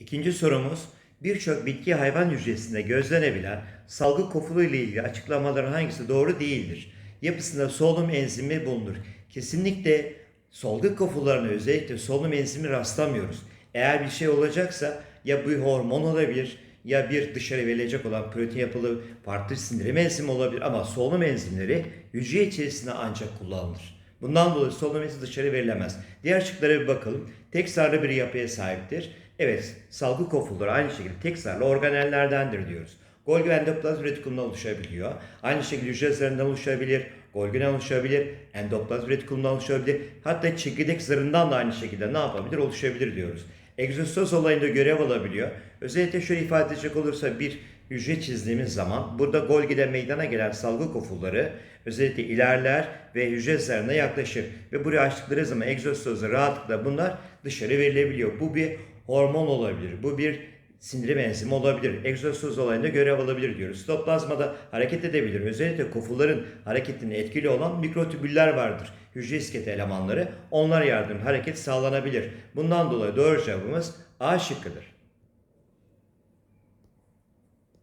İkinci sorumuz birçok bitki hayvan hücresinde gözlenebilen salgı kofulu ile ilgili açıklamaların hangisi doğru değildir? Yapısında solunum enzimi bulunur. Kesinlikle solgu kofularına özellikle solunum enzimi rastlamıyoruz. Eğer bir şey olacaksa ya bir hormon olabilir ya bir dışarı verilecek olan protein yapılı farklı sindirim enzimi olabilir ama solunum enzimleri hücre içerisinde ancak kullanılır. Bundan dolayı solunum dışarı verilemez. Diğer şıklara bir bakalım. Tek zarlı bir yapıya sahiptir. Evet, salgı kofulları aynı şekilde tek zarlı organellerdendir diyoruz. Golgi ve endoplazm retikulumdan oluşabiliyor. Aynı şekilde hücre zarından oluşabilir, Golgi'den oluşabilir, endoplazm retikulumdan oluşabilir. Hatta çekirdek zarından da aynı şekilde ne yapabilir? Oluşabilir diyoruz. Egzostoz olayında görev alabiliyor. Özellikle şöyle ifade edecek olursa bir hücre çizdiğimiz zaman burada Golgi'de meydana gelen salgı kofulları özellikle ilerler ve hücre zarına yaklaşır. Ve buraya açtıkları zaman egzostozda rahatlıkla bunlar dışarı verilebiliyor. Bu bir hormon olabilir. Bu bir sindirim enzimi olabilir. Egzostoz olayında görev alabilir diyoruz. Sitoplazmada hareket edebilir. Özellikle kofuların hareketine etkili olan mikrotübüller vardır. Hücre iskeleti elemanları. Onlar yardımıyla hareket sağlanabilir. Bundan dolayı doğru cevabımız A şıkkıdır.